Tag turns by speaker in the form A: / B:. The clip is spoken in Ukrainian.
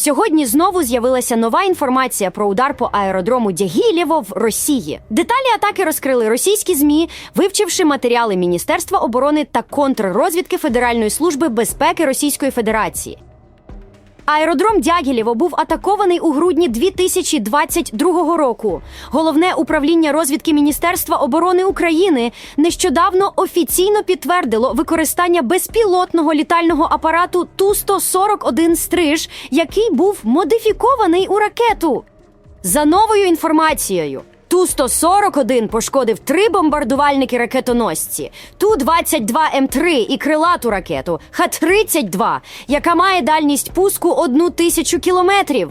A: Сьогодні знову з'явилася нова інформація про удар по аеродрому Дягілєво в Росії. Деталі атаки розкрили російські змі, вивчивши матеріали Міністерства оборони та контррозвідки Федеральної служби безпеки Російської Федерації. Аеродром Дягілєво був атакований у грудні 2022 року. Головне управління розвідки Міністерства оборони України нещодавно офіційно підтвердило використання безпілотного літального апарату Ту-141 «Стриж», який бубув модифікований у ракету. За новою інформацією, Ту-141 пошкодив три бомбардувальники ракетоносці, Ту-22М3 і крилату ракету Х-32, яка має дальність пуску одну тисячу кілометрів.